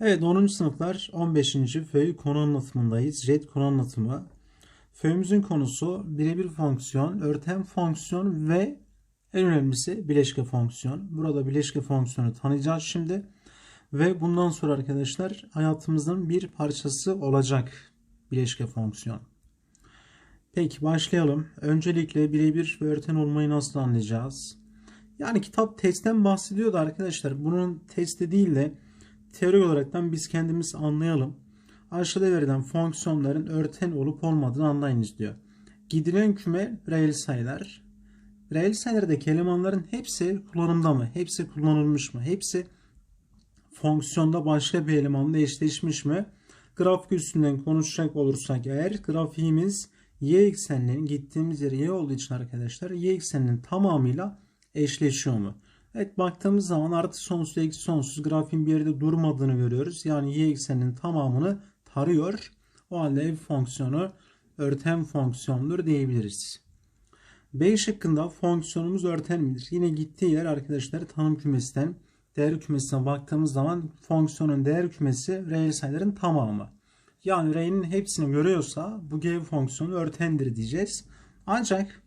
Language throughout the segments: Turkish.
Evet 10. sınıflar 15. föy konu anlatımındayız. Jet konu anlatımı. Föyümüzün konusu birebir fonksiyon, örten fonksiyon ve en önemlisi bileşke fonksiyon. Burada bileşke fonksiyonu tanıyacağız şimdi. Ve bundan sonra arkadaşlar hayatımızın bir parçası olacak bileşke fonksiyon. Peki başlayalım. Öncelikle birebir ve örten olmayı nasıl anlayacağız? Yani kitap testten bahsediyordu arkadaşlar. Bunun testi değil de teorik olaraktan biz kendimiz anlayalım. Aşağıda verilen fonksiyonların örten olup olmadığını anlayınız diyor. Gidilen küme reel sayılar. Reel sayılardaki elemanların hepsi kullanımda mı? Hepsi kullanılmış mı? Hepsi fonksiyonda başka bir elemanla eşleşmiş mi? Grafik üstünden konuşacak olursak eğer grafiğimiz y ekseninin gittiğimiz yer y olduğu için arkadaşlar y ekseninin tamamıyla eşleşiyor mu? Evet baktığımız zaman artı sonsuz eksi sonsuz grafiğin bir yerde durmadığını görüyoruz. Yani y ekseninin tamamını tarıyor. O halde f fonksiyonu örten fonksiyondur diyebiliriz. B şıkkında fonksiyonumuz örten midir? Yine gittiği yer arkadaşlar tanım kümesinden değer kümesine baktığımız zaman fonksiyonun değer kümesi reel sayıların tamamı. Yani r'nin hepsini görüyorsa bu g fonksiyonu örtendir diyeceğiz. Ancak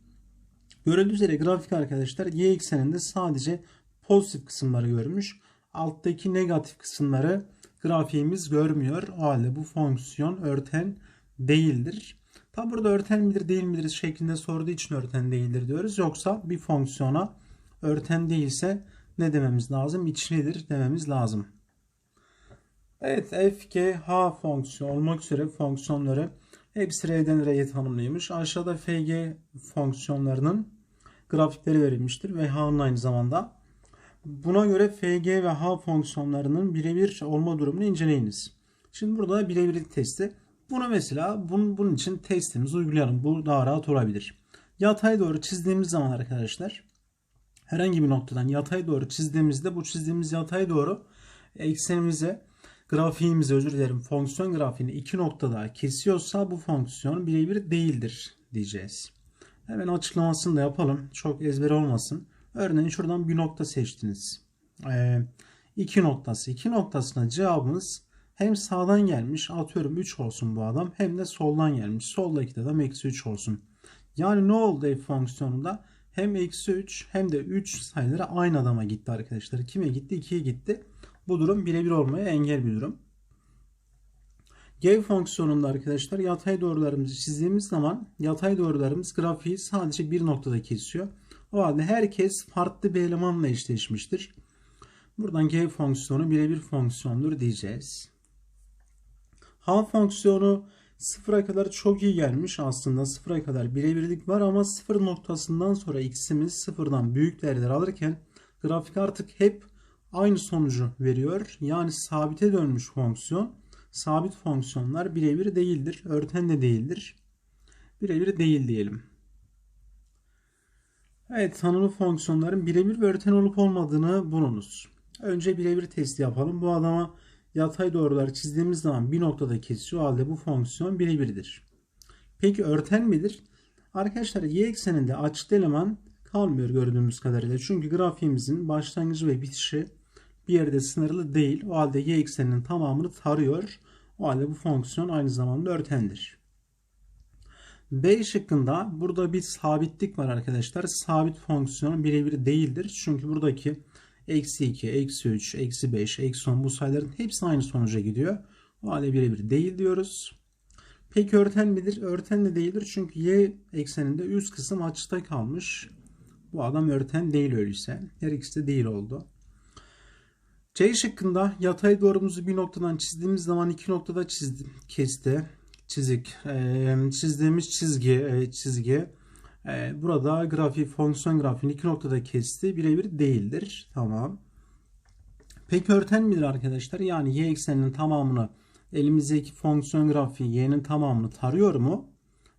görüldüğü üzere grafik arkadaşlar y ekseninde sadece pozitif kısımları görmüş. Alttaki negatif kısımları grafiğimiz görmüyor. O halde bu fonksiyon örten değildir. Tabi burada örten midir değil midir şeklinde sorduğu için örten değildir diyoruz. Yoksa bir fonksiyona örten değilse ne dememiz lazım? İçlidir dememiz lazım. Evet f, g, h fonksiyon olmak üzere fonksiyonları hepsi r'den r'ye tanımlıymış. Aşağıda f, g fonksiyonlarının grafikleri verilmiştir ve h'nın aynı zamanda. Buna göre f, g ve h fonksiyonlarının birebir olma durumunu inceleyiniz. Şimdi burada birebirlik testi. Bunu mesela bunun, bunun için testimizi uygulayalım. Bu daha rahat olabilir. Yatay doğru çizdiğimiz zaman arkadaşlar herhangi bir noktadan yatay doğru çizdiğimizde bu çizdiğimiz yatay doğru eksenimize grafiğimize özür dilerim fonksiyon grafiğini iki noktada kesiyorsa bu fonksiyon birebir değildir diyeceğiz. Hemen açıklamasını da yapalım. Çok ezber olmasın. Örneğin şuradan bir nokta seçtiniz. Ee, iki noktası. iki noktasına cevabımız hem sağdan gelmiş atıyorum 3 olsun bu adam hem de soldan gelmiş. Soldaki de adam eksi 3 olsun. Yani ne oldu f fonksiyonunda? Hem eksi 3 hem de 3 sayıları aynı adama gitti arkadaşlar. Kime gitti? 2'ye gitti. Bu durum birebir olmaya engel bir durum. G fonksiyonunda arkadaşlar yatay doğrularımızı çizdiğimiz zaman yatay doğrularımız grafiği sadece bir noktada kesiyor. O halde herkes farklı bir elemanla eşleşmiştir. Buradan G fonksiyonu birebir fonksiyondur diyeceğiz. H fonksiyonu sıfıra kadar çok iyi gelmiş aslında sıfıra kadar birebirlik var ama sıfır noktasından sonra x'imiz sıfırdan büyük değerler alırken grafik artık hep aynı sonucu veriyor. Yani sabite dönmüş fonksiyon. Sabit fonksiyonlar birebir değildir. Örten de değildir. Birebir değil diyelim. Evet tanımlı fonksiyonların birebir ve örten olup olmadığını bulunuz. Önce birebir testi yapalım. Bu adama yatay doğrular çizdiğimiz zaman bir noktada kesiyor. O halde bu fonksiyon birebirdir. Peki örten midir? Arkadaşlar y ekseninde açık eleman kalmıyor gördüğümüz kadarıyla. Çünkü grafiğimizin başlangıcı ve bitişi bir yerde sınırlı değil. O halde y ekseninin tamamını tarıyor. O halde bu fonksiyon aynı zamanda örtendir. B şıkkında burada bir sabitlik var arkadaşlar. Sabit fonksiyon birebir değildir. Çünkü buradaki eksi 2, eksi 3, eksi 5, eksi 10 bu sayıların hepsi aynı sonuca gidiyor. O halde birebir değil diyoruz. Peki örten midir? Örten de değildir. Çünkü y ekseninde üst kısım açıkta kalmış. Bu adam örten değil öyleyse. Her ikisi de değil oldu. C şıkkında yatay doğrumuzu bir noktadan çizdiğimiz zaman iki noktada çizdim, kesti. Çizik. Çizdiğimiz çizgi, çizgi. Burada grafik, fonksiyon grafiğini iki noktada kesti. Birebir değildir. Tamam. Peki örten midir arkadaşlar? Yani y ekseninin tamamını elimizdeki fonksiyon grafiği y'nin tamamını tarıyor mu?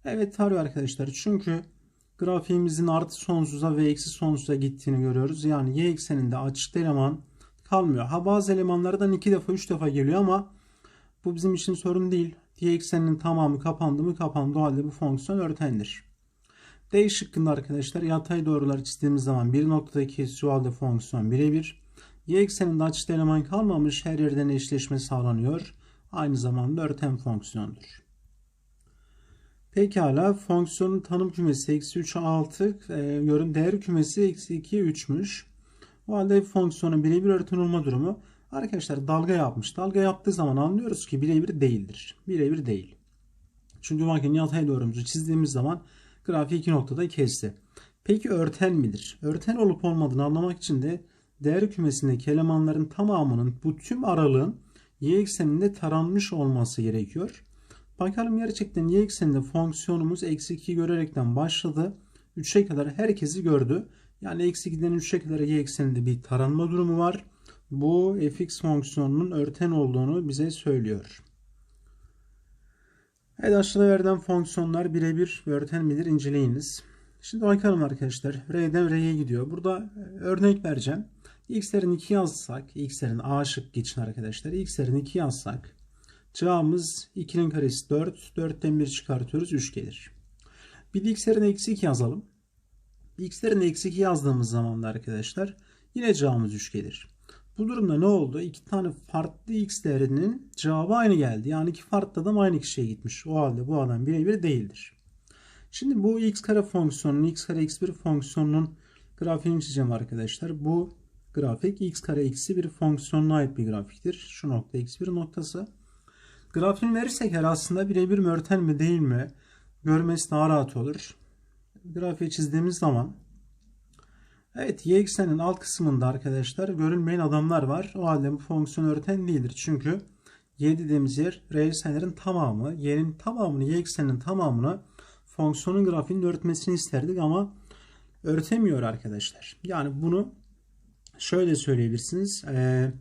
Evet tarıyor arkadaşlar. Çünkü grafiğimizin artı sonsuza ve eksi sonsuza gittiğini görüyoruz. Yani y ekseninde açık eleman kalmıyor. Ha bazı elemanlardan iki defa üç defa geliyor ama bu bizim için sorun değil. Y ekseninin tamamı kapandı mı kapandı o halde bu fonksiyon örtendir. D şıkkında arkadaşlar yatay doğrular çizdiğimiz zaman bir noktada kesiyor halde fonksiyon birebir. Y ekseninde açık eleman kalmamış. Her yerden eşleşme sağlanıyor. Aynı zamanda örten fonksiyondur. Pekala fonksiyonun tanım kümesi eksi 3 6 e, değer kümesi eksi 2 3'müş. O halde fonksiyonun birebir örten olma durumu arkadaşlar dalga yapmış. Dalga yaptığı zaman anlıyoruz ki birebir değildir. Birebir değil. Çünkü bakın yatay doğrumuzu çizdiğimiz zaman grafiği iki noktada kesti. Peki örten midir? Örten olup olmadığını anlamak için de değer kümesindeki elemanların tamamının bu tüm aralığın y ekseninde taranmış olması gerekiyor. Bakalım gerçekten y ekseninde fonksiyonumuz eksi 2 görerekten başladı. 3'e kadar herkesi gördü. Yani eksi 2'den 3'e kadar y ekseninde bir taranma durumu var. Bu fx fonksiyonunun örten olduğunu bize söylüyor. Evet aşağıda verilen fonksiyonlar birebir örten midir inceleyiniz. Şimdi bakalım arkadaşlar. R'den R'ye gidiyor. Burada örnek vereceğim. X'lerin 2 yazsak, X'lerin A şıkkı için arkadaşlar. X'lerin 2 yazsak. Cevabımız 2'nin karesi 4. 4'ten 1 çıkartıyoruz. 3 gelir. Bir de X'lerin eksi 2 yazalım. X'lerin eksi 2 yazdığımız zaman da arkadaşlar yine cevabımız 3 gelir. Bu durumda ne oldu? İki tane farklı x değerinin cevabı aynı geldi. Yani iki farklı adam aynı kişiye gitmiş. O halde bu adam birebir değildir. Şimdi bu x kare fonksiyonunun x kare x1 fonksiyonunun grafiğini çizeceğim arkadaşlar. Bu grafik x kare eksi bir fonksiyonuna ait bir grafiktir. Şu nokta x1 noktası. Grafiğini verirsek her aslında birebir mi örten mi değil mi görmesi daha rahat olur. Grafiği çizdiğimiz zaman Evet y eksenin alt kısmında arkadaşlar görülmeyen adamlar var. O halde bu fonksiyon örten değildir. Çünkü y dediğimiz yer r eksenlerin tamamı. y'nin tamamını y eksenin tamamını fonksiyonun grafiğinin örtmesini isterdik ama örtemiyor arkadaşlar. Yani bunu şöyle söyleyebilirsiniz. Ee,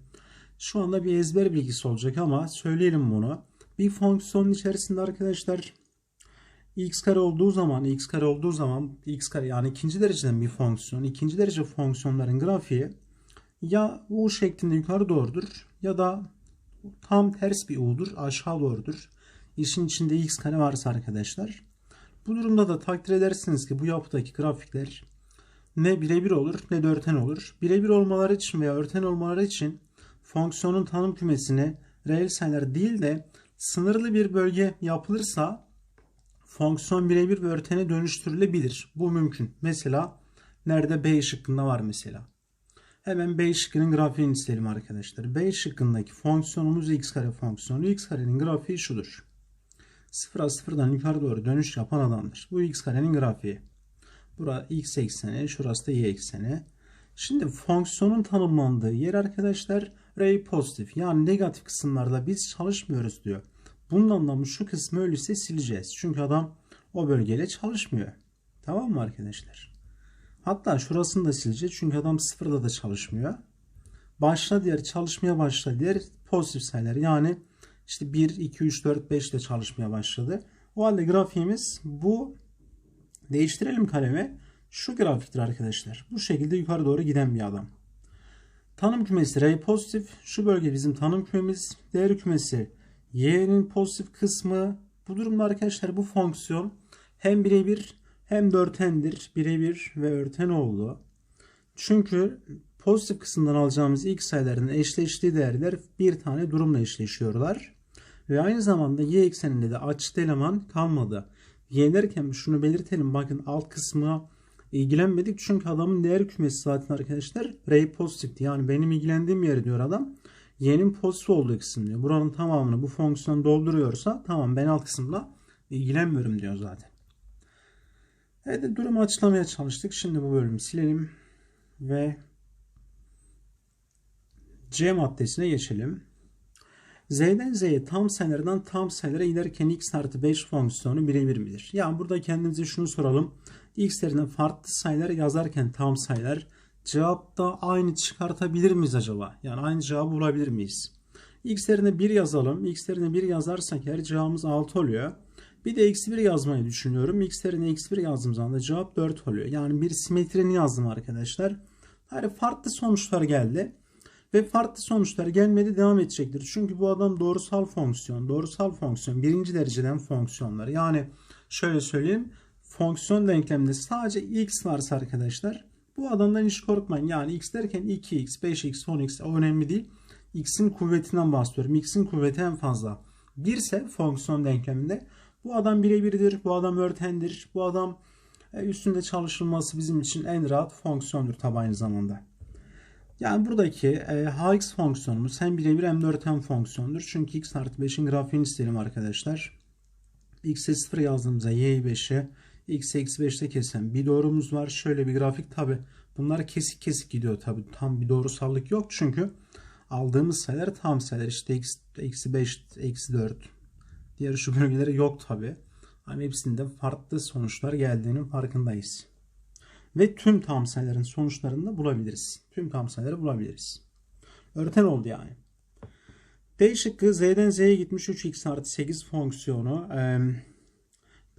şu anda bir ezber bilgisi olacak ama söyleyelim bunu. Bir fonksiyonun içerisinde arkadaşlar x kare olduğu zaman x kare olduğu zaman x kare yani ikinci dereceden bir fonksiyon ikinci derece fonksiyonların grafiği ya u şeklinde yukarı doğrudur ya da tam ters bir u'dur aşağı doğrudur. İşin içinde x kare varsa arkadaşlar. Bu durumda da takdir edersiniz ki bu yapıdaki grafikler ne birebir olur ne de olur. Birebir olmaları için veya örten olmaları için fonksiyonun tanım kümesine reel sayılar değil de sınırlı bir bölge yapılırsa fonksiyon birebir ve örtene dönüştürülebilir. Bu mümkün. Mesela nerede B şıkkında var mesela. Hemen B şıkkının grafiğini isteyelim arkadaşlar. B şıkkındaki fonksiyonumuz x kare fonksiyonu. x karenin grafiği şudur. Sıfıra sıfırdan yukarı doğru dönüş yapan adamdır. Bu x karenin grafiği. Bura x ekseni, şurası da y ekseni. Şimdi fonksiyonun tanımlandığı yer arkadaşlar ray pozitif. Yani negatif kısımlarda biz çalışmıyoruz diyor. Bunun anlamı şu kısmı öyleyse sileceğiz. Çünkü adam o bölgeyle çalışmıyor. Tamam mı arkadaşlar? Hatta şurasını da sileceğiz. Çünkü adam sıfırda da çalışmıyor. Başla diğer çalışmaya başla diğer pozitif sayılar. Yani işte 1, 2, 3, 4, 5 ile çalışmaya başladı. O halde grafiğimiz bu. Değiştirelim kalemi. Şu grafiktir arkadaşlar. Bu şekilde yukarı doğru giden bir adam. Tanım kümesi R pozitif. Şu bölge bizim tanım kümemiz. Değer kümesi y'nin pozitif kısmı. Bu durumda arkadaşlar bu fonksiyon hem birebir hem de örtendir. Birebir ve örten oldu. Çünkü pozitif kısımdan alacağımız ilk sayıların eşleştiği değerler bir tane durumla eşleşiyorlar. Ve aynı zamanda y ekseninde de açık eleman kalmadı. Y derken şunu belirtelim. Bakın alt kısmı ilgilenmedik. Çünkü adamın değer kümesi zaten arkadaşlar R pozitifti. Yani benim ilgilendiğim yer diyor adam y'nin pozitif olduğu kısım diyor. Buranın tamamını bu fonksiyon dolduruyorsa tamam ben alt kısımla ilgilenmiyorum diyor zaten. Evet durumu açıklamaya çalıştık. Şimdi bu bölümü silelim ve C maddesine geçelim. Z'den Z'ye tam sayılardan tam sayılara giderken x artı 5 fonksiyonu birebir midir? Yani burada kendimize şunu soralım. x yerine farklı sayılar yazarken tam sayılar cevapta aynı çıkartabilir miyiz acaba? Yani aynı cevabı bulabilir miyiz? X yerine 1 yazalım. X yerine 1 yazarsak her cevabımız 6 oluyor. Bir de eksi 1 yazmayı düşünüyorum. X yerine eksi 1 yazdığım zaman da cevap 4 oluyor. Yani bir simetrini yazdım arkadaşlar. Yani farklı sonuçlar geldi. Ve farklı sonuçlar gelmedi devam edecektir. Çünkü bu adam doğrusal fonksiyon. Doğrusal fonksiyon birinci dereceden fonksiyonlar. Yani şöyle söyleyeyim. Fonksiyon denkleminde sadece x varsa arkadaşlar Bu adamdan hiç korkmayın. Yani x derken 2x, 5x, 10x o önemli değil. x'in kuvvetinden bahsediyorum. x'in kuvveti en fazla. 1 ise fonksiyon denkleminde bu adam birebirdir, bu adam örtendir, bu adam e, üstünde çalışılması bizim için en rahat fonksiyondur tabi aynı zamanda. Yani buradaki e, hx fonksiyonumuz hem birebir hem de örten fonksiyondur. Çünkü x artı 5'in grafiğini isteyelim arkadaşlar. x'e 0 yazdığımızda y'yi 5'e x eksi 5'te kesen bir doğrumuz var. Şöyle bir grafik tabi bunlar kesik kesik gidiyor tabi tam bir doğrusallık yok çünkü aldığımız sayılar tam sayılar. İşte x eksi 5 eksi 4 diğer şu bölgelere yok tabi ama hepsinde farklı sonuçlar geldiğinin farkındayız. Ve tüm tam sayıların sonuçlarını da bulabiliriz. Tüm tam sayıları bulabiliriz. Örten oldu yani. D şıkkı Z'den Z'ye gitmiş. 3x artı 8 fonksiyonu. Ee,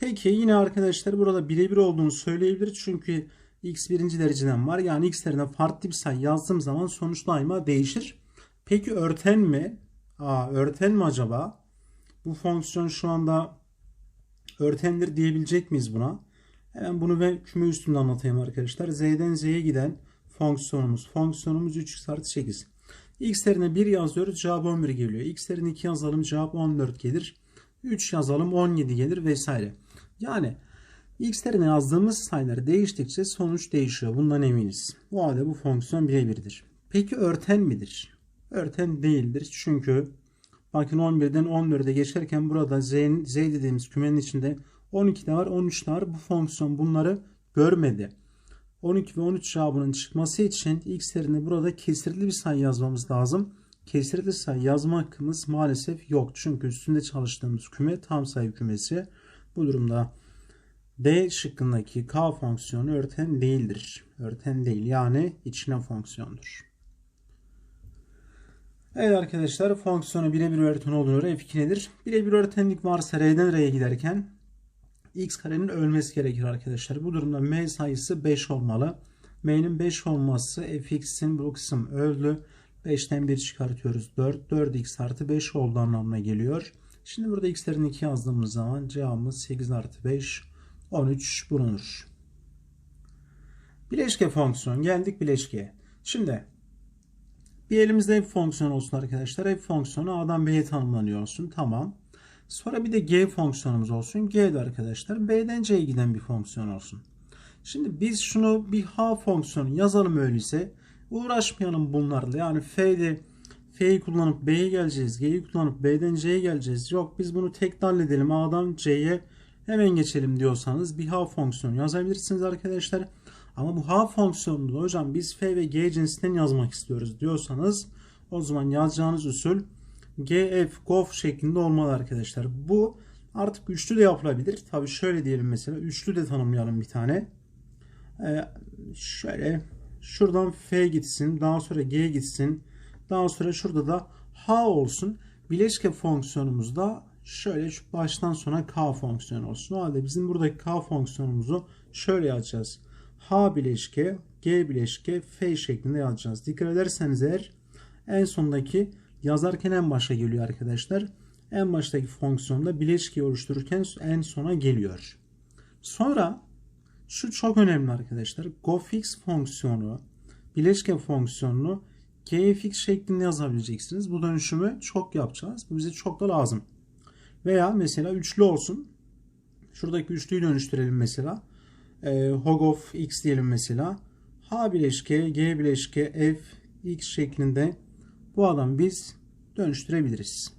Peki yine arkadaşlar burada birebir olduğunu söyleyebiliriz. Çünkü x birinci dereceden var. Yani x yerine farklı bir sayı yazdığım zaman sonuç daima değişir. Peki örten mi? Aa, örten mi acaba? Bu fonksiyon şu anda örtendir diyebilecek miyiz buna? Hemen bunu ben küme üstünde anlatayım arkadaşlar. Z'den Z'ye giden fonksiyonumuz. Fonksiyonumuz 3x artı 8. X yerine 1 yazıyoruz. Cevap 11 geliyor. X yerine 2 yazalım. Cevap 14 gelir. 3 yazalım 17 gelir vesaire. Yani x'lerine yazdığımız sayılar değiştikçe sonuç değişiyor. Bundan eminiz. Bu halde bu fonksiyon birebirdir. Peki örten midir? Örten değildir. Çünkü bakın 11'den 14'e geçerken burada z, z dediğimiz kümenin içinde 12 de var 13 de var. Bu fonksiyon bunları görmedi. 12 ve 13 cevabının çıkması için x yerine burada kesirli bir sayı yazmamız lazım. Kesirli sayı yazma hakkımız maalesef yok. Çünkü üstünde çalıştığımız küme tam sayı kümesi. Bu durumda D şıkkındaki K fonksiyonu örten değildir. Örten değil yani içine fonksiyondur. Evet arkadaşlar fonksiyonu birebir örten olduğuna göre f2 nedir? Birebir örtenlik varsa R'den R'ye giderken x karenin ölmesi gerekir arkadaşlar. Bu durumda m sayısı 5 olmalı. m'nin 5 olması fx'in bu kısım öldü. 5'ten 1 çıkartıyoruz. 4. 4x artı 5 oldu anlamına geliyor. Şimdi burada x'lerin 2 yazdığımız zaman cevabımız 8 artı 5 13 bulunur. Bileşke fonksiyon. Geldik bileşkeye. Şimdi bir elimizde f fonksiyon olsun arkadaşlar. F fonksiyonu A'dan B'ye tanımlanıyor olsun. Tamam. Sonra bir de G fonksiyonumuz olsun. G de arkadaşlar B'den C'ye giden bir fonksiyon olsun. Şimdi biz şunu bir H fonksiyonu yazalım öyleyse. Uğraşmayalım bunlarla. Yani F'de F'yi kullanıp B'ye geleceğiz. G'yi kullanıp B'den C'ye geleceğiz. Yok biz bunu tek halledelim. A'dan C'ye hemen geçelim diyorsanız bir H fonksiyonu yazabilirsiniz arkadaşlar. Ama bu H fonksiyonunda hocam biz F ve G cinsinden yazmak istiyoruz diyorsanız o zaman yazacağınız usul GF, GOF şeklinde olmalı arkadaşlar. Bu artık üçlü de yapılabilir. Tabi şöyle diyelim mesela üçlü de tanımlayalım bir tane. Ee, şöyle şuradan F gitsin daha sonra G gitsin daha sonra şurada da H olsun. Bileşke fonksiyonumuzda şöyle şu baştan sona K fonksiyonu olsun. O halde bizim buradaki K fonksiyonumuzu şöyle yazacağız. H bileşke, G bileşke, F şeklinde yazacağız. Dikkat ederseniz eğer en sondaki yazarken en başa geliyor arkadaşlar. En baştaki fonksiyonda bileşkeyi oluştururken en sona geliyor. Sonra şu çok önemli arkadaşlar. GoFix fonksiyonu, bileşke fonksiyonunu gfx şeklinde yazabileceksiniz. Bu dönüşümü çok yapacağız. Bu bize çok da lazım. Veya mesela üçlü olsun. Şuradaki üçlüyü dönüştürelim mesela. E, hog of x diyelim mesela. H bileşke, G bileşke, F, X şeklinde bu adam biz dönüştürebiliriz.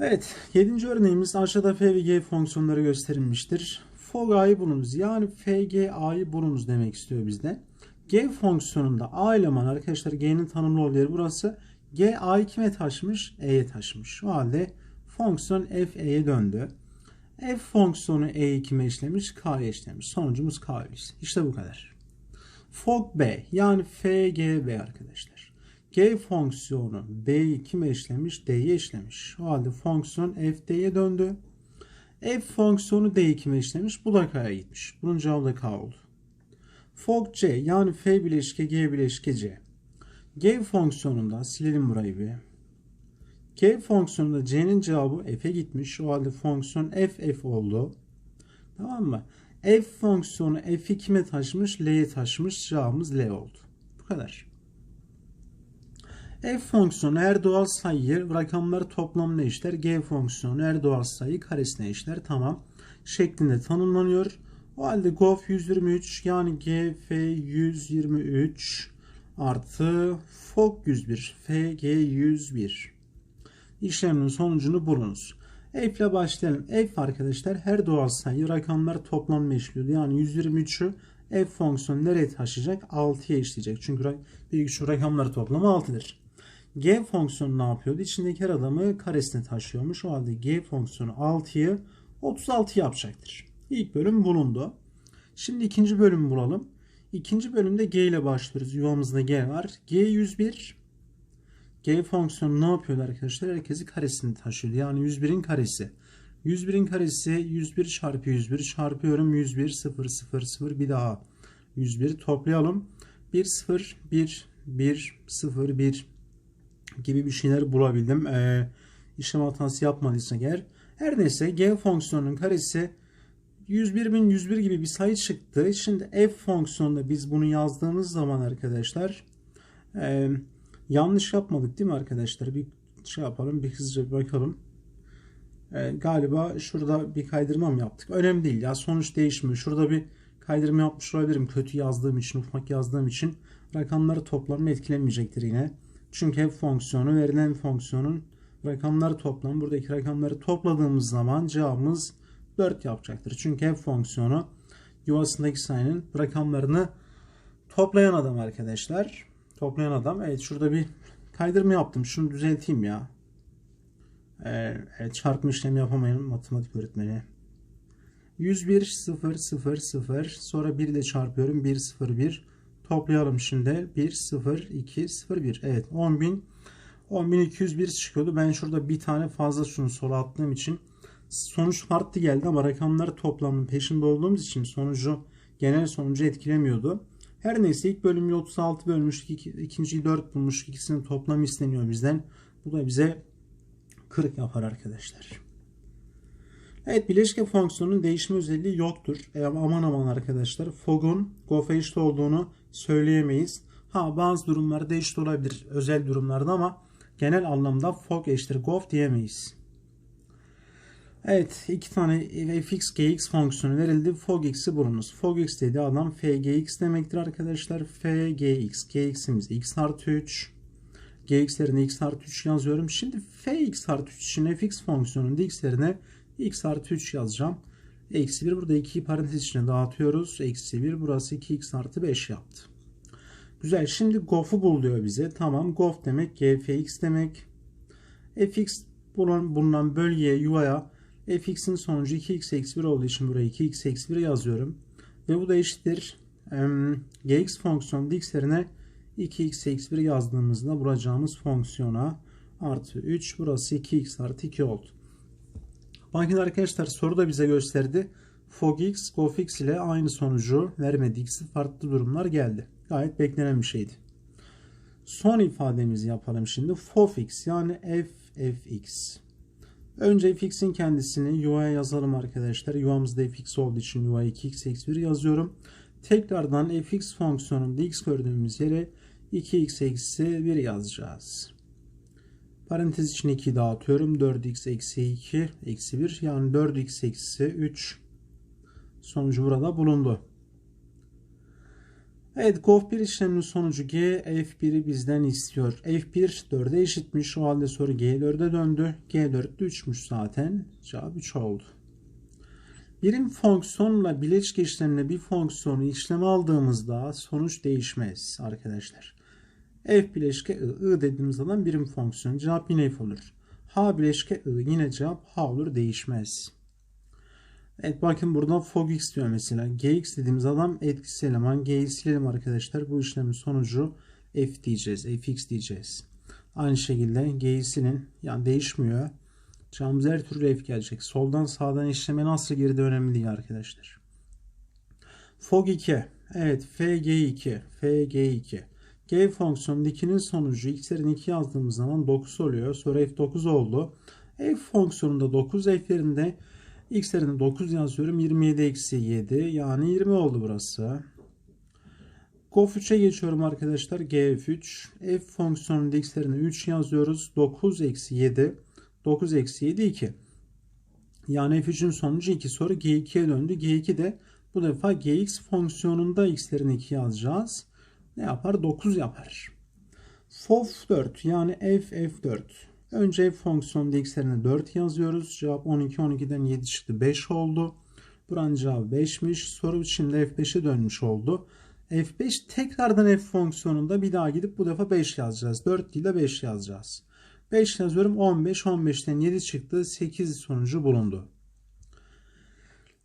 Evet. Yedinci örneğimiz aşağıda f ve g fonksiyonları gösterilmiştir. Fog a'yı bulunuz. Yani fg a'yı bulunuz demek istiyor bizde. G fonksiyonunda a eleman arkadaşlar g'nin tanımlı olduğu yer burası. G a'yı kime taşımış? E'ye taşımış. O halde fonksiyon f e'ye döndü. F fonksiyonu e'yi kime işlemiş? K'ya işlemiş. Sonucumuz k İşte bu kadar. Fog b yani fgb arkadaşlar. G fonksiyonu B'yi kime işlemiş? D'ye işlemiş. O halde fonksiyon f D'ye döndü. F fonksiyonu D'yi kime işlemiş? Bu da K'ya gitmiş. Bunun cevabı da K oldu. Fog C yani F bileşke G bileşke C. G fonksiyonunda silelim burayı bir. G fonksiyonunda C'nin cevabı F'e gitmiş. O halde fonksiyon F F oldu. Tamam mı? F fonksiyonu F'i kime taşımış? L'ye taşımış. Cevabımız L oldu. Bu kadar. F fonksiyonu her doğal sayıyı rakamları toplamına eşitler. G fonksiyonu her doğal sayı karesine eşitler. Tamam. Şeklinde tanımlanıyor. O halde GOF 123 yani GF 123 artı FOG 101 FG 101 işleminin sonucunu bulunuz. F ile başlayalım. F arkadaşlar her doğal sayı rakamlar toplamına eşliyordu. Yani 123'ü F fonksiyonu nereye taşıyacak? 6'ya eşleyecek. Çünkü büyük şu rakamları toplamı 6'dır. G fonksiyonu ne yapıyordu? İçindeki her adamı karesine taşıyormuş. O halde G fonksiyonu 6'yı 36 yapacaktır. İlk bölüm bulundu. Şimdi ikinci bölümü bulalım. İkinci bölümde G ile başlıyoruz. Yuvamızda G var. G 101. G fonksiyonu ne yapıyordu arkadaşlar? Herkesi karesini taşıyordu. Yani 101'in karesi. 101'in karesi 101 çarpı 101 çarpıyorum 101 0 0 0 bir daha 101 toplayalım. 1 0 1 1 0 1 gibi bir şeyler bulabildim. Ee, işlem hatası yapmadıysak eğer. Her neyse G fonksiyonunun karesi 101.101 gibi bir sayı çıktı. Şimdi f fonksiyonunda biz bunu yazdığımız zaman arkadaşlar e, yanlış yapmadık değil mi arkadaşlar? Bir şey yapalım. Bir hızlıca bir bakalım. E, galiba şurada bir kaydırma mı yaptık? Önemli değil ya. Sonuç değişmiyor. Şurada bir kaydırma yapmış olabilirim. Kötü yazdığım için, ufak yazdığım için rakamları toplamı etkilemeyecektir yine. Çünkü f fonksiyonu verilen fonksiyonun rakamları toplamı buradaki rakamları topladığımız zaman cevabımız 4 yapacaktır. Çünkü f fonksiyonu yuvasındaki sayının rakamlarını toplayan adam arkadaşlar. Toplayan adam. Evet şurada bir kaydırma yaptım. Şunu düzelteyim ya. Ee, evet, çarpma işlemi yapamayın matematik öğretmeni. 101 0 0 0 sonra 1 ile çarpıyorum 1 0 1 toplayalım şimdi 1 0 2 0 1 evet 10.000 10.201 çıkıyordu ben şurada bir tane fazla şunu sola attığım için sonuç farklı geldi ama rakamları toplamının peşinde olduğumuz için sonucu genel sonucu etkilemiyordu. Her neyse ilk bölümü 36 bölmüştük. Iki, ikinciyi 4 bulmuştuk. İkisinin toplamı isteniyor bizden. Bu da bize 40 yapar arkadaşlar. Evet bileşke fonksiyonunun değişme özelliği yoktur. E, aman aman arkadaşlar. Fogg'un GOF'a eşit olduğunu söyleyemeyiz. Ha bazı durumlarda eşit olabilir. Özel durumlarda ama genel anlamda Fogg eşittir GOF diyemeyiz. Evet iki tane fx gx fonksiyonu verildi. Fogx'i bulunuz. Fogx dediği adam fgx demektir arkadaşlar. fgx gx'imiz x artı 3. gx'lerine x artı 3 yazıyorum. Şimdi fx artı 3 için fx fonksiyonunun x'lerine x artı 3 yazacağım. Eksi 1 burada 2'yi parantez içine dağıtıyoruz. Eksi 1 burası 2x artı 5 yaptı. Güzel. Şimdi gof'u bul diyor bize. Tamam. Gof demek gfx demek. fx bulunan, bulunan bölgeye yuvaya fx'in sonucu 2x eksi 1 olduğu için buraya 2x eksi 1 yazıyorum. Ve bu da eşittir. gx fonksiyonu x'lerine 2x eksi 1 yazdığımızda bulacağımız fonksiyona artı 3 burası 2x artı 2 oldu. Bakın arkadaşlar soru da bize gösterdi. fogx, gofx ile aynı sonucu vermedi. Farklı durumlar geldi. Gayet beklenen bir şeydi. Son ifademizi yapalım şimdi. fofx yani f fx. Önce fx'in kendisini yuvaya yazalım arkadaşlar. Yuvamızda fx olduğu için yuva 2x eksi 1 yazıyorum. Tekrardan fx fonksiyonunda x gördüğümüz yere 2x eksi 1 yazacağız. Parantez içine 2 dağıtıyorum. 4x eksi 2 eksi 1 yani 4x eksi 3 sonucu burada bulundu. Evet GOF1 işleminin sonucu G F1'i bizden istiyor. F1 4'e eşitmiş. O halde soru G4'e döndü. G4 de 3'müş zaten. Cevap 3 oldu. Birim fonksiyonla bileşke işlemle bir fonksiyonu işleme aldığımızda sonuç değişmez arkadaşlar. F bileşke I. I dediğimiz zaman birim fonksiyon. Cevap yine F olur. H bileşke I. Yine cevap H olur. Değişmez. Evet bakın burada fogx diyor mesela. gx dediğimiz adam etkisi eleman. g'yi silelim arkadaşlar. Bu işlemin sonucu f diyeceğiz. fx diyeceğiz. Aynı şekilde g'yi silin. Yani değişmiyor. Cevabımız her türlü f gelecek. Soldan sağdan işleme nasıl girdi önemli değil arkadaşlar. Fog 2. Evet fg2. fg2. G fonksiyonu 2'nin sonucu x'lerin 2 yazdığımız zaman 9 oluyor. Sonra f9 oldu. F fonksiyonunda 9 f'lerinde X yerine 9 yazıyorum. 27 eksi 7 yani 20 oldu burası. Gof 3'e geçiyorum arkadaşlar. GF3. F fonksiyonunda x yerine 3 yazıyoruz. 9 eksi 7. 9 eksi 7 2. Yani F3'ün sonucu 2 soru G2'ye döndü. G2 de bu defa Gx fonksiyonunda x'lerin 2 yazacağız. Ne yapar? 9 yapar. FOF 4 yani f f4. Önce f fonksiyonunda x'lerine 4 yazıyoruz. Cevap 12 12'den 7 çıktı 5 oldu. Buranın cevabı 5'miş. Soru şimdi f5'e dönmüş oldu. f5 tekrardan f fonksiyonunda bir daha gidip bu defa 5 yazacağız. 4 değil de 5 yazacağız. 5 yazıyorum 15 15'ten 7 çıktı 8 sonucu bulundu.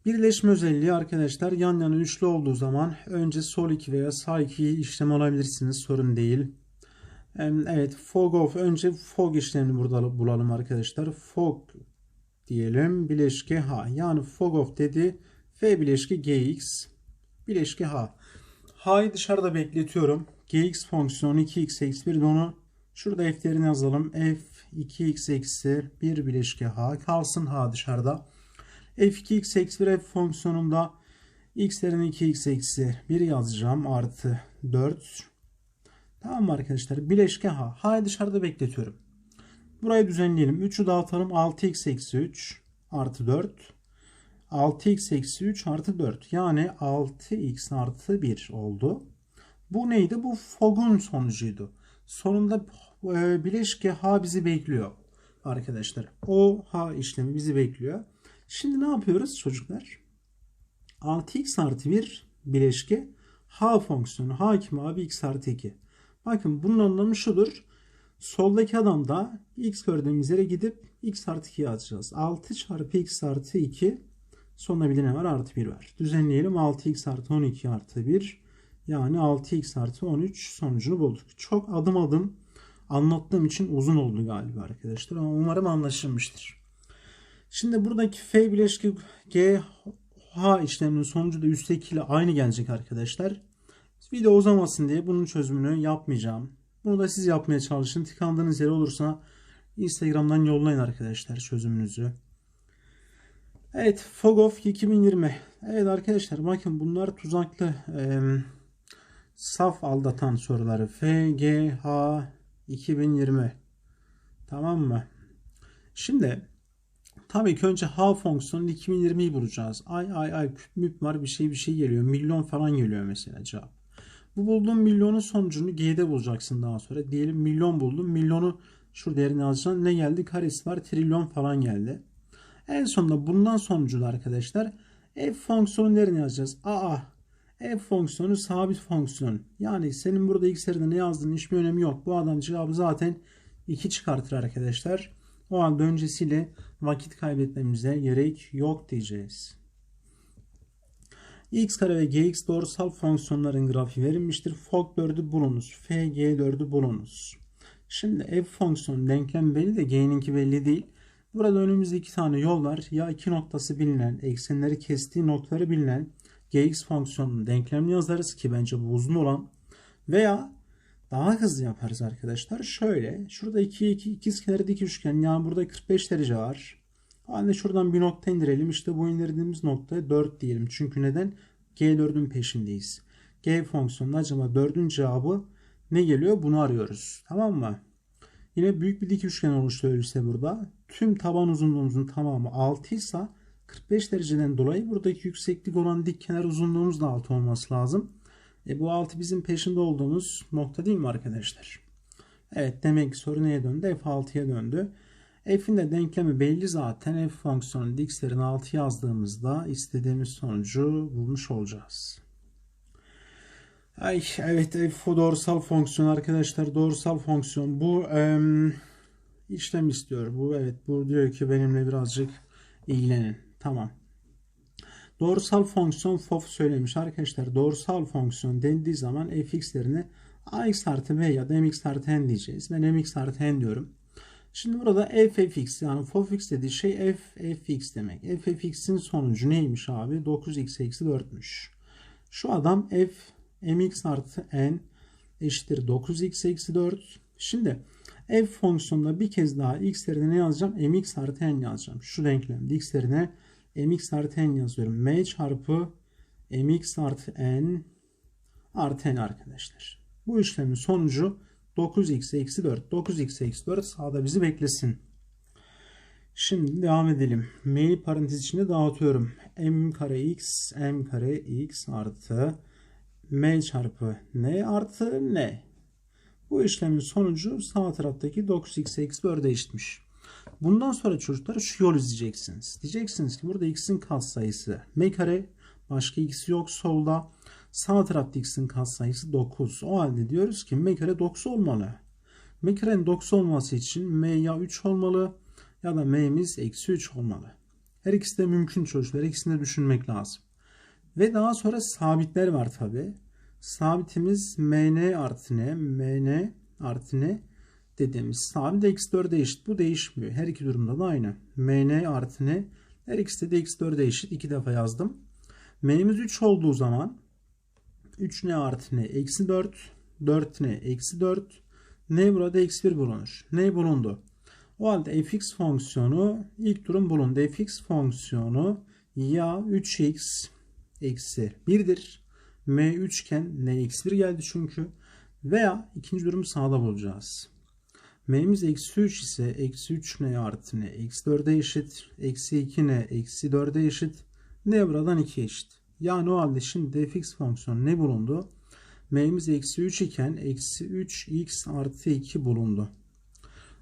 Birleşme özelliği arkadaşlar yan yana üçlü olduğu zaman önce sol 2 veya sağ 2 işlem alabilirsiniz sorun değil. Evet fog of önce fog işlemini burada bulalım arkadaşlar. Fog diyelim bileşke H yani fog of dedi F bileşke Gx bileşke H. H'yı dışarıda bekletiyorum. Gx fonksiyonu 2x eksi 1 onu şurada f'lerini yazalım. F 2x eksi 1 bileşke H kalsın H dışarıda f2x eksi 1 f fonksiyonunda x'lerin 2x eksi 1 yazacağım artı 4. Tamam mı arkadaşlar? Bileşke h. h'yı dışarıda bekletiyorum. Burayı düzenleyelim. 3'ü dağıtalım. 6x eksi 3 artı 4. 6x eksi 3 artı 4. Yani 6x artı 1 oldu. Bu neydi? Bu fog'un sonucuydu. Sonunda e, bileşke h bizi bekliyor arkadaşlar. O h işlemi bizi bekliyor. Şimdi ne yapıyoruz çocuklar? 6x artı 1 bileşke h fonksiyonu. h kim abi? x artı 2. Bakın bunun anlamı şudur. Soldaki adamda x gördüğümüz yere gidip x artı 2 yazacağız. 6 çarpı x artı 2 sonuna bir var? Artı 1 var. Düzenleyelim. 6x artı 12 artı 1 yani 6x artı 13 sonucunu bulduk. Çok adım adım anlattığım için uzun oldu galiba arkadaşlar ama umarım anlaşılmıştır. Şimdi buradaki F bileşki G H işleminin sonucu da üstteki ile aynı gelecek arkadaşlar. Video uzamasın diye bunun çözümünü yapmayacağım. Bunu da siz yapmaya çalışın. Tıkandığınız yer olursa Instagram'dan yollayın arkadaşlar çözümünüzü. Evet Fogof 2020. Evet arkadaşlar bakın bunlar tuzaklı e, saf aldatan soruları. FGH 2020. Tamam mı? Şimdi Tabii ki önce H fonksiyonunun 2020'yi bulacağız. Ay ay ay küp müp var bir şey bir şey geliyor. Milyon falan geliyor mesela cevap. Bu bulduğum milyonun sonucunu G'de bulacaksın daha sonra. Diyelim milyon buldum. Milyonu şurada yerine yazacaksın. Ne geldi? Karesi var. Trilyon falan geldi. En sonunda bundan sonucu da arkadaşlar f fonksiyonu nereye yazacağız? Aa f fonksiyonu sabit fonksiyon. Yani senin burada x yerine ne yazdığın hiçbir önemi yok. Bu adam cevabı zaten 2 çıkartır arkadaşlar. O anda öncesiyle vakit kaybetmemize gerek yok diyeceğiz. X kare ve gx doğrusal fonksiyonların grafiği verilmiştir. Fog 4'ü bulunuz. fg 4'ü bulunuz. Şimdi f fonksiyon denklem belli de g'ninki belli değil. Burada önümüzde iki tane yol var. Ya iki noktası bilinen, eksenleri kestiği noktaları bilinen gx fonksiyonunun denklemini yazarız ki bence bu uzun olan veya daha hızlı yaparız arkadaşlar. Şöyle şurada 2 2 ikizkenarı dik üçgen yani burada 45 derece var. Halde şuradan bir nokta indirelim. İşte bu indirdiğimiz noktaya 4 diyelim. Çünkü neden? G4'ün peşindeyiz. G fonksiyonunun acaba 4'ün cevabı ne geliyor? Bunu arıyoruz. Tamam mı? Yine büyük bir dik üçgen oluşturulursa burada. Tüm taban uzunluğumuzun tamamı 6 ise 45 dereceden dolayı buradaki yükseklik olan dik kenar uzunluğumuz da 6 olması lazım. E bu 6 bizim peşinde olduğumuz nokta değil mi arkadaşlar? Evet demek ki soru neye döndü? F6'ya döndü. F'in de denklemi belli zaten. F fonksiyonu x'lerin 6 yazdığımızda istediğimiz sonucu bulmuş olacağız. Ay, evet F doğrusal fonksiyon arkadaşlar. Doğrusal fonksiyon. Bu e, işlem istiyor. Bu evet bu diyor ki benimle birazcık ilgilenin. Tamam. Doğrusal fonksiyon FOF söylemiş arkadaşlar. Doğrusal fonksiyon dendiği zaman fx'lerini ax artı b ya da mx artı n diyeceğiz. Ben mx artı n diyorum. Şimdi burada f fx yani fofx dediği şey f fx demek. f fx'in sonucu neymiş abi? 9x eksi 4'müş. Şu adam f mx artı n eşittir 9x eksi 4. Şimdi f fonksiyonunda bir kez daha x yerine ne yazacağım? mx artı n yazacağım. Şu denklemde x yerine mx artı n yazıyorum. m çarpı mx artı n artı n arkadaşlar. Bu işlemin sonucu 9x eksi 4. 9x eksi 4 sağda bizi beklesin. Şimdi devam edelim. M'yi parantez içinde dağıtıyorum. m kare x, m kare x artı m çarpı n artı n. Bu işlemin sonucu sağ taraftaki 9x eksi 4'e eşitmiş. Bundan sonra çocuklar şu yol izleyeceksiniz. Diyeceksiniz ki burada x'in katsayısı m kare başka x yok solda. Sağ tarafta x'in katsayısı 9. O halde diyoruz ki m kare 9 olmalı. m karenin 9 olması için m ya 3 olmalı ya da m'miz eksi 3 olmalı. Her ikisi de mümkün çocuklar. İkisini de düşünmek lazım. Ve daha sonra sabitler var tabi. Sabitimiz mn artı n, mn artı n dediğimiz sabit eksi 4'e eşit. Bu değişmiyor. Her iki durumda da aynı. mn artı n her ikisi de eksi 4'e eşit. İki defa yazdım. m'miz 3 olduğu zaman 3n artı n eksi 4 4n eksi 4 n burada eksi 1 bulunur. n bulundu. O halde fx fonksiyonu ilk durum bulundu. fx fonksiyonu ya 3x eksi 1'dir. m 3 iken n eksi 1 geldi çünkü. Veya ikinci durumu sağda bulacağız. m'miz eksi 3 ise eksi 3n artı n eksi 4'e eşit. Eksi 2n eksi 4'e eşit. n buradan 2 eşit. Yani o halde şimdi fx fonksiyonu ne bulundu? m'miz eksi 3 iken eksi 3x artı 2 bulundu.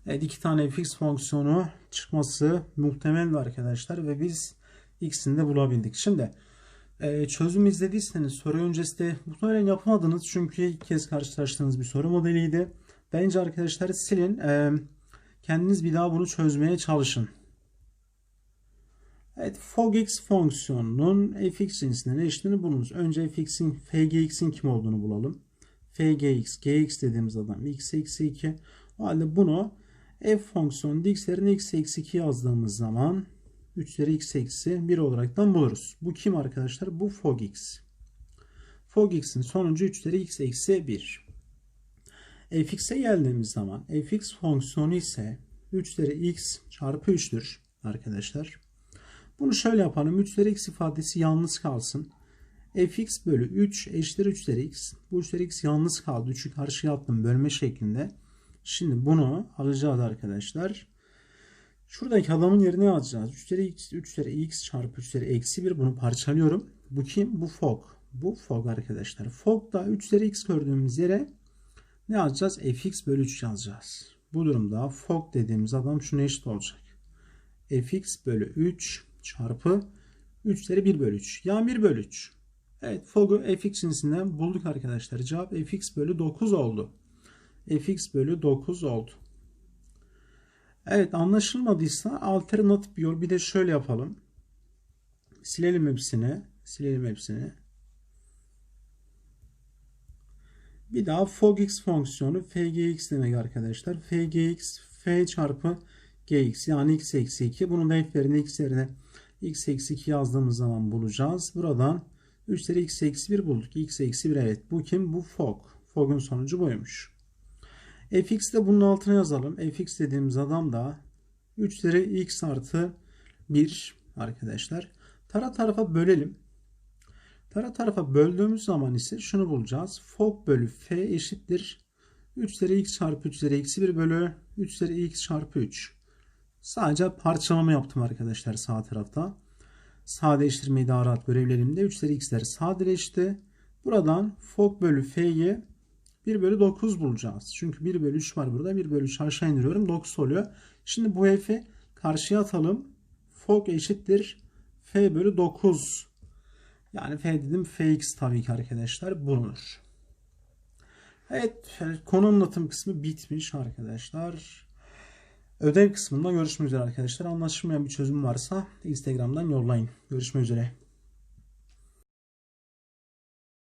Evet iki tane fx fonksiyonu çıkması muhtemeldi arkadaşlar ve biz x'ini de bulabildik. Şimdi e, çözüm izlediyseniz soru öncesi de muhtemelen yapamadınız çünkü ilk kez karşılaştığınız bir soru modeliydi. Bence arkadaşlar silin e, kendiniz bir daha bunu çözmeye çalışın. Evet fogx fonksiyonunun fx cinsinden eşitliğini bulunuz. Önce fx'in fgx'in kim olduğunu bulalım. fgx gx dediğimiz adam x eksi 2. O halde bunu f fonksiyonu x'lerin x eksi 2 yazdığımız zaman 3 üzeri x eksi 1 olaraktan buluruz. Bu kim arkadaşlar? Bu fogx. fogx'in sonucu 3 üzeri x eksi 1. fx'e geldiğimiz zaman fx fonksiyonu ise 3 üzeri x çarpı 3'tür arkadaşlar. Bunu şöyle yapalım. 3 üzeri x ifadesi yalnız kalsın. fx bölü 3 eşittir 3 üzeri x. Bu 3 üzeri x yalnız kaldı. 3'ü karşıya attım bölme şeklinde. Şimdi bunu alacağız arkadaşlar. Şuradaki adamın yerine yazacağız. 3 üzeri x, 3 üzeri x çarpı 3 üzeri eksi 1 bunu parçalıyorum. Bu kim? Bu fog. Bu fog arkadaşlar. Fog da 3 üzeri x gördüğümüz yere ne yazacağız? fx bölü 3 yazacağız. Bu durumda fog dediğimiz adam şuna eşit olacak. fx bölü 3 çarpı 3 üzeri 1 bölü 3. Yani 1 bölü 3. Evet fog'u fx cinsinden bulduk arkadaşlar. Cevap fx bölü 9 oldu fx bölü 9 oldu. Evet anlaşılmadıysa alternatif bir yol bir de şöyle yapalım. Silelim hepsini. Silelim hepsini. Bir daha fogx fonksiyonu fgx demek arkadaşlar. fgx f çarpı gx yani x eksi 2. Bunun da f yerine x yerine x eksi 2 yazdığımız zaman bulacağız. Buradan 3 üzeri x eksi 1 bulduk. x eksi 1 evet. Bu kim? Bu fog. Fog'un sonucu buymuş fx de bunun altına yazalım. fx dediğimiz adam da 3 üzeri x artı 1 arkadaşlar. Tara tarafa bölelim. Tara tarafa böldüğümüz zaman ise şunu bulacağız. Fog bölü f eşittir. 3 üzeri x çarpı 3 üzeri eksi 1 bölü 3 üzeri x çarpı 3. Sadece parçalama yaptım arkadaşlar sağ tarafta. Sadeleştirmeyi daha rahat görebilirimde. 3 üzeri x'ler sadeleşti. Buradan fog bölü f'yi 1 bölü 9 bulacağız. Çünkü 1 bölü 3 var burada. 1 bölü 3 aşağı indiriyorum. 9 oluyor. Şimdi bu f'i karşıya atalım. Fog eşittir. F bölü 9. Yani F dedim Fx tabii ki arkadaşlar bulunur. Evet konu anlatım kısmı bitmiş arkadaşlar. Ödev kısmında görüşmek üzere arkadaşlar. Anlaşılmayan bir çözüm varsa Instagram'dan yollayın. Görüşmek üzere.